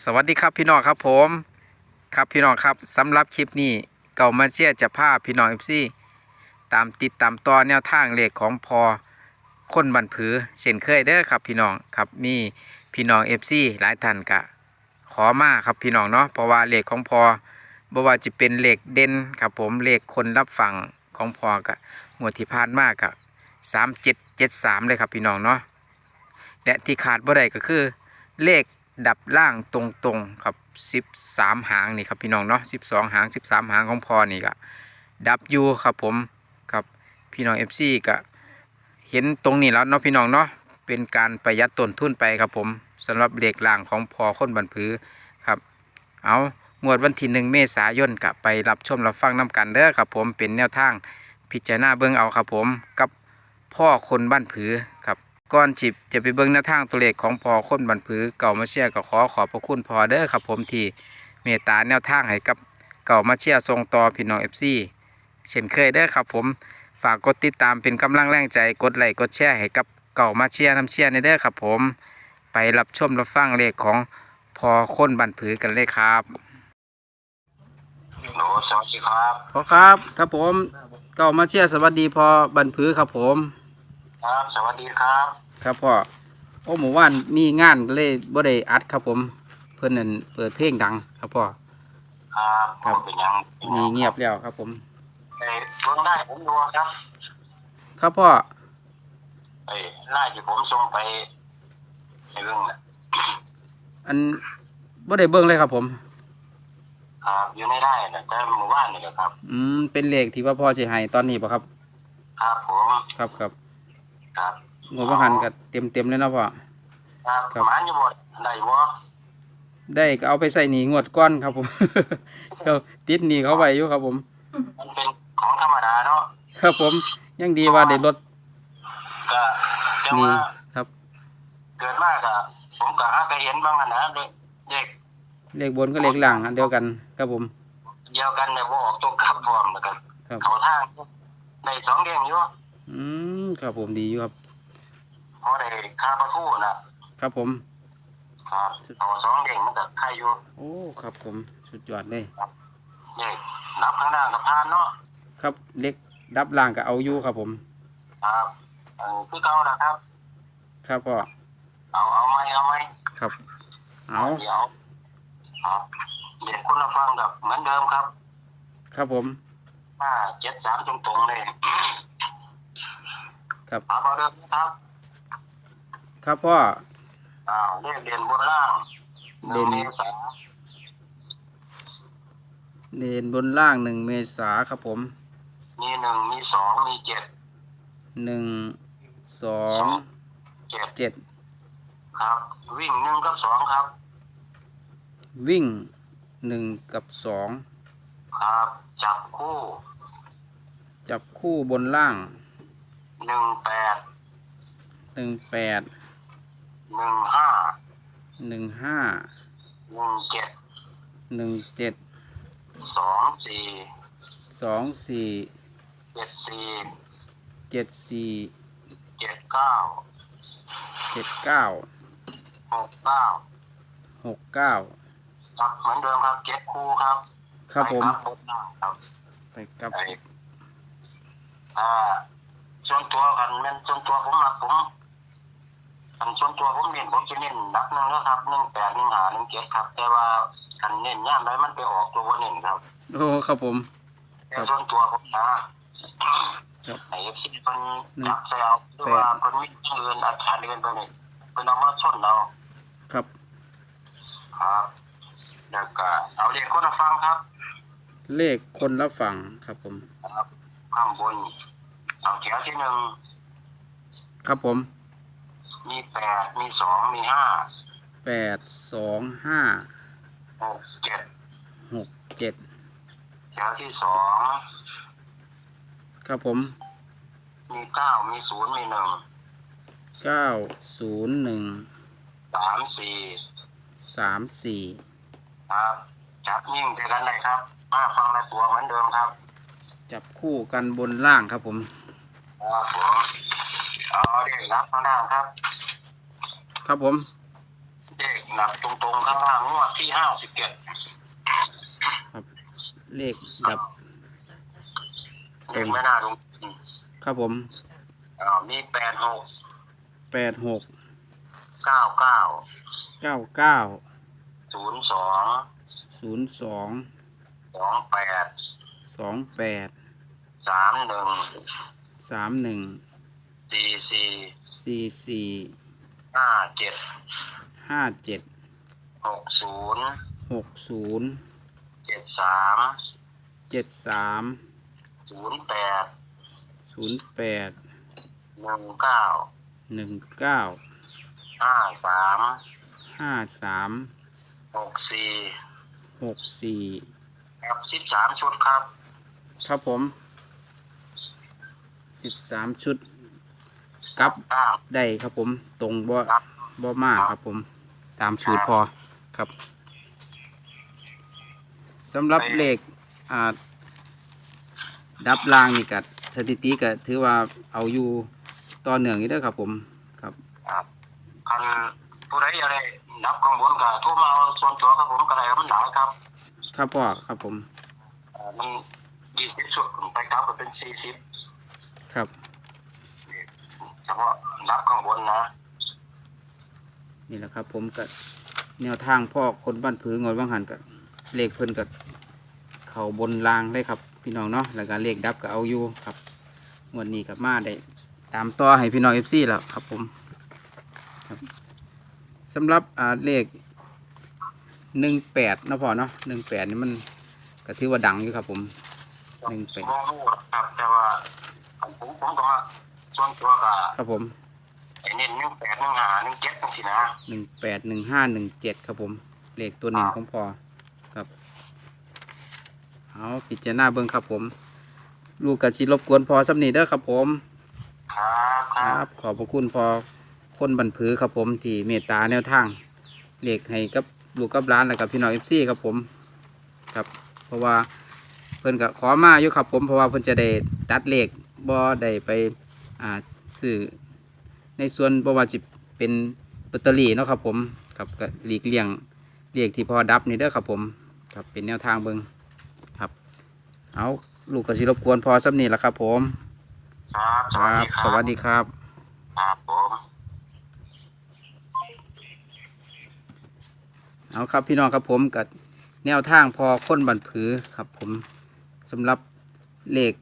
สวัสดีครับพี่น้องครับผมครับพี่น้องครับสำหรับคลิปนี้เก่ามาเชียจะพาพี่น้องเอฟซีตามติดตามต่อแนวทางเลขของพอคนบันผือเช่นเคยเด้อครับพี่น้องครับมีพี่น้องเอฟซีหลายท่านกะ ขอมาครับพี่น้องเนาะเพราะว่าเลขของพอบ่ว่าจะเป็นเลขเด่นครับผมเลขคนรับฟังของพอกะงวดที่ผ่านมากะสามเจ็ดเจ็ดสามเลยครับพี่น้องเนาะและที่ขาดบ่ได้ก็คือเลข ดับล่างตรงๆครับสิบสามหางนี่ครับพี่น้องเนาะสิบสองหางสิบสามหางของพอนี่ก็ดับอยู่ครับผมครับพี่น้องเอฟซีก็เห็นตรงนี้แล้วเนาะพี่น้องเนาะเป็นการประหยัดต้นทุนไปครับผมสำหรับเหลขล่างของพอค้นบันพือครับเอางวดวันที่หนึ่งเมษายนกับไปรับชมรับฟังน้กันเด้อครับผมเป็นแนวทางพิจารณาเบื้องเอาครับผมกับพ่อคนบ้านผือครับ ก่อนจิบจะไปเบิ่งแนวทางตัวเลขของพอคนบันผือเก่ามาเชียร์ก็ขอขอบพระคุณพอเด้อครับผมที่เมตตาแนวทางให้กับเก่ามาเชียร์ทรงต่อพี่น้องเอฟซีเช่นเคยเด้อครับผมฝากกดติดตามเป็นกำลังแรงใจกดไลค์กดแชร์ให้กับเก่ามาเชียร์น้ำเชียร์ในเด้อครับผม ไปรับชมรับฟังเลขของพอคนบันผือกันเลยครับโหลสวัสดีครับพอครับ ครับผม เก่ามาเชียร์สวัสดีพอบันผือครับผม ครับ สวัสดีครับ ครับพ่อโอ้หมู่ว่านมีงานก็เลยบ่ได้อัดครับผม เพิ่นนั่นเปิดเพลงดัง ครับพ่อ ครับครับเป็นยังมีเงียบแล้วครับผม เอ้ยเพิ่งได้ผมดูครับครับพ่อ เอ้ยไล่ที่ผมส่งไปในเรื่องน่ะอันบ่ได้เบิ่งเลยครับผม ครับอยู่ในได้นะแต่หมู่บ้านนี่แหละครับ อืมเป็นเลขที่ว่าพ่อสิให้ตอนนี้บ่ครับ ครับผม ครับครับ ครับงวดบ่หันก็เต็มๆเลยเนาะพ่อ ครับครับ หมาอยู่บ่ได้บ่ได้ก็เอาไปใส่หนี้งวดก้อนครับผมก็ติดหนี้เขาไว้อยู่ครับผม มันเป็นของธรรมดาเนาะครับผมยังดีว่าได้ลดก็จังหนี้ว่า ครับ เกิดมากอะผมก็หาก็เห็นบางอันนะเด็กเด็กเลขบนก็เลขล่างอันเดียวกันครับผม เดียวกันเนี่ยบ่ออกตัวกลับพร้อมแล้วกันครับ เขาทางได้สองเด้งอยู่ อืมครับผมดีอยู่ครับพอได้ค่าประทูน่ะครับผม ครับเอาสองเด้งมันก็ใครอยู่โอ้ครับผมสุดยอดเลยนี่นับข้างหน้ากับพานเนาะครับเล็กดับล่างก็เอาอยู่ครับผม ครับเออคือเก่านะครับ ครับพ่อเอาเอาไหมเอาไหมครับ เอาเดี๋ยวครับเด็กคนละฟังกับเหมือนเดิมครับ ครับผมห้าเจ็ดสามตรงๆเลย ครับเอาเอาเดิมนะครับครับพ่ออ้าวเลขเด่นบนล่างหนึ่งเด่เมนษาเนนบนล่างหนึ่งเมษาครับผมมีหนึ่งมีสองมีเจ็ดหนึ่งสองเจ็ดเจ็ดครับ วิ่งหนึ่งกับสองครับ วิ่งหนึ่งกับสองครับ จับคู่จับคู่บนล่าง หนึ่งแปดหนึ่งแปดหนึ่งห้าหนึ่งห้าหนึ่งเจ็ดหนึ่งเจ็ดสองสี่สองสี่เจ็ดสี่เจ็ดสี่เจ็ดเก้าเจ็ดเก้าหกเก้าหกเก้าครับเหมือนเดิมครับเจ็ดคู่ครับครับผมไปบนหน้าครับไปกับไอ้อ่า ส่วนตัวกันแม่นส่วนตัวผมมักผมอันส่วนตัวผมเน้นผมจะเน้นนักหนึ่งแล้วครับหนึ่งแปดหนึ่งหาหนึ่งเจ็ดครับ แต่ว่าคันเน้นย่ามใดมันไปออกตัวบ่เน้นครับโอ้ครับผม แต่ส่วนตัวผมนะครับไอ้เอฟซีเพิ่นหนึ่งจับใส่เอาหรือว่าเพิ่นมีเงินอาจารย์เงินไปนี่เพิ่นเอามาชนเราครับครับแล้วก็เอาเรียกคนละฟังครับ เลขคนละฝั่งครับผมครับข้างบน เอาแถวที่หนึ่งครับผมมีแปดมีสองมีห้าแปดสองห้าหกเจ็ดหกเจ็ดแถวที่สองครับผมมีเก้ามีศูนย์มีหนึ่งเก้าศูนย์หนึ่งสามสี่สามสี่ครับจับยิ่งด้วยกันเลยครับมาฟังในตัวเหมือนเดิมครับ จับคู่กันบนล่างครับผม ครับผมเอาเรียกรับข้างล่างครับครับผมเลขหนักตรงๆข้างล่างงวดที่ห้าสิบเจ็ดเลขดับเลขไม่น่าลงครับผมอ่ามีแปดหกแปดหกเก้าเก้าเก้าเก้าศูนย์สองศูนย์สองสองแปดสองแปดสามหนึ่ง สามหนึ่งสี่สี่สี่สี่ห้าเจ็ดห้าเจ็ดหกศูนย์หกศูนย์เจ็ดสามเจ็ดสามศูนย์แปดศูนย์แปดหนึ่งเก้าหนึ่งเก้าห้าสามห้าสามหกสี่หกสี่ครับสิบสามชุดครับ ครับผม สิบสามชุดกลับเก้าได้ครับผมตรงบ่ครับบ่มากครับผมตามสูตรพอครับสำหรับเลขอ่าดับล่างนี่กัสถิติก็ถือว่าเอาอยู่ต่อเนื่องอยู่เด้อครับผมครับครับคันผู้ใดอะไรนับข้างบนก็โทั่วมาเอาส่วนตัวครับผมก็ได้ครับมันหลายครับครับพ่อครับผม เอ่อมันยี่สิบชุดไปครับก็เป็นสี่สิบ ครับ เฉพาะนับข้างบนนะนี่แหละครับ ผมกับแนวทางพ่อคนบ้านผืองอยว่างหันกับเลขเพิ่นกับเขาบนรางได้ครับ พี่น้องเนาะแล้วก็เลขดับก็เอาอยู่ครับงวดนี้กับมาได้ ตามต่อให้พี่น้องเอฟซีแล้วครับผมครับสำหรับอ่าเลขหนึ่งแปดนาะพอเนาะหนึ่งแปดนี่มันก็ถือว่าดังอยู่ครับผมหนึ่งแปด บ่รู้หรอกครับแต่ว่า ผมผมก็มาส่วนตัวก็ครับผมไอ้เน้นหนึ่งแปดหนึ่งห้าหนึ่งเจ็ดจังซี่นะหนึ่งแปดหนึ่งห้าหนึ่งเจ็ดครับผมเลขตัวหนึ่งของพอครับเอาพิจารณาเบิ่งครับผม ลูกกะชิรบกวนพอสำนีเด้อครับผมครับคครัรับบขอบพระคุณพอคนบันผือครับผมที่เมตตาแนวทางเลขให้กับลูกกับร้านแล้วกับพี่น้องเอฟซีครับผมครับ เพราะว่าเพิ่นก็ขอมาอยู่ครับผมเพราะว่าเพิ่นจะได้ตัดเลข บ่ได้ไปอ่าซื้อในส่วนบ่ว่าจิเป็นลอตเตอรี่เนาะครับผมครับก็หลีกเลี่ยงเลขที่พอดับนี่เด้อครับผมครับเป็นแนวทางเบิ่งครับ เอาลูกก็สิรบกวนพอสำนี่ละครับ ผม ครับสควัสรับดีคสรับวัสดีครับ ครับผมเอาครับพี่น้องครับผมกับแนวทางพอค้นบันผือครับผมสำหรับเลข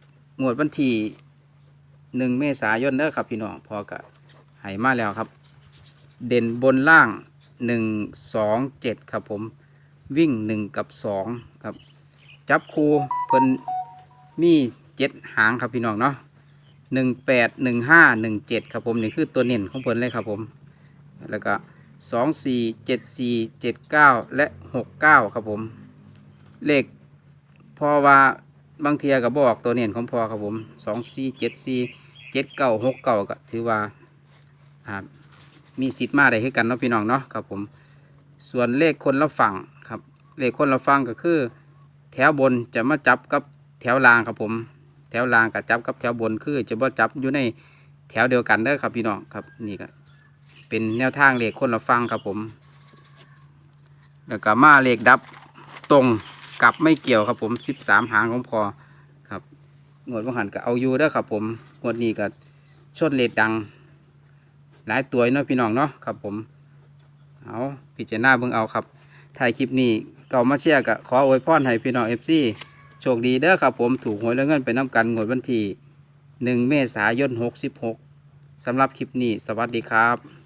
งวดวันที่ หนึ่งเมษายนเด้อครับพี่น้องพอกะหายมาแล้วครับ เด่นบนล่างหนึ่งสองเจ็ดครับผมวิ่งหนึ่งกับสองครับ จับคูเพิ่นมีเจ็ดหางครับพี่น้องเนาะหนึ่งแปดหนึ่งห้าหนึ่งเจ็ดครับผมนี่คือตัวเน้นของเพิ่นเลยครับผม แล้วก็สองสี่เจ็ดสี่เจ็ดเก้าและหกเก้าครับผม เลขพอว่า บางเทียก็บอกตัวเนียนของพอครับผมสองสี่เจ็ดสี่เจ็ดเก้าหกเก้าก็ถือว่ามีสิทธิ์มาได้ให้กันเนาะพี่น้องเนาะครับผม ส่วนเลขคนละฝั่งครับ เลขคนละฝั่งก็คือ แถวบนจะมาจับกับแถวล่างครับผม แถวล่างกับจับกับแถวบนคือ จะบ่จับอยู่ในแถวเดียวกันเด้อครับพี่น้องครับนี่ก็เป็นแนวทางเลขคนละฟังครับผมแล้วก็มาเลขดับตรง กลับไม่เกี่ยวครับผมสิบสามหางของพอครับงวดวังหันก็เอาอยู่เด้อครับผมงวดนี้ก็ชดเลขดัง หลายตัวเนาะพี่น้องเนาะครับผมเอาพิจารณาเบิ่งเอาครับถ่ายคลิปนี้เก่ามาเชียร์ก็ขออวยพรให้พี่น้องเอฟซีโชคดีเด้อครับผมถูกหวยแล้วเงินไปน้ำกันงวดวันที่หนึ่งเมษายนหกสิบหกสำหรับคลิปนี้ สวัสดีครับ